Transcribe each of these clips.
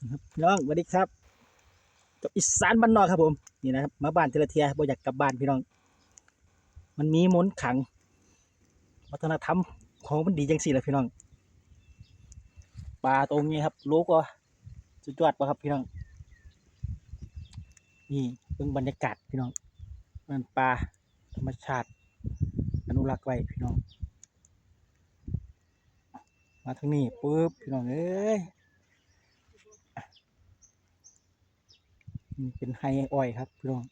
พี่น้องสวัสดีครับกับอีสานบ้านนอกครับผมนี่นะครับมาบ้านเทระเทียบ่อยากกลับบ้านพี่น้อง มันมีมนต์ขลัง วัฒนธรรมของมันดีจังสี่แหละพี่น้องปลาตรงนี้ครับรู้ก็สุดยอดปะครับพี่น้องนี่เบิ่งบรรยากาศพี่น้องมันปลาธรรมชาติอนุรักษ์ไว้พี่น้อง มาทางนี้ปุ๊บพี่น้องเอ้ย เป็นไฮอ้อยครับพี่น้อง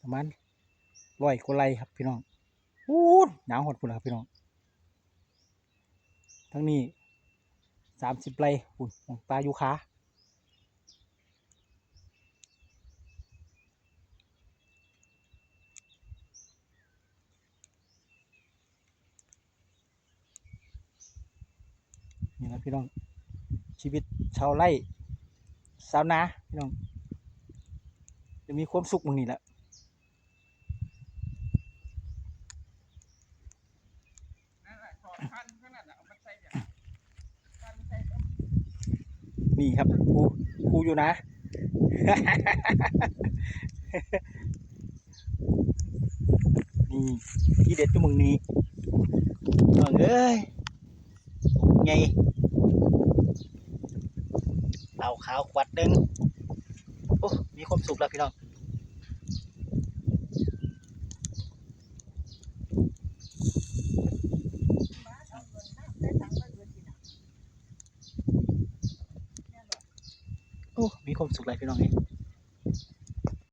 ประมาณร้อยกว่าไรครับพี่น้องอู้หนาวหดพุ่นล่ะครับพี่น้อง ทั้งนี้สามสิบไรปุ่นของปลายูคานี่นะพี่น้องชีวิตชาวไร่ ชาวนาพี่น้องจะมีความสุขมึงนี่แหละนี่ครับครูครูอยู่นะ นี่ที่เด็ดจุมึงนี้น้องเอ้ยไงเอาขวขวดหนึ่งโอ้ มีความสุขแล้วพี่น้องโอ้ มีความสุขเลยพี่น้องเอง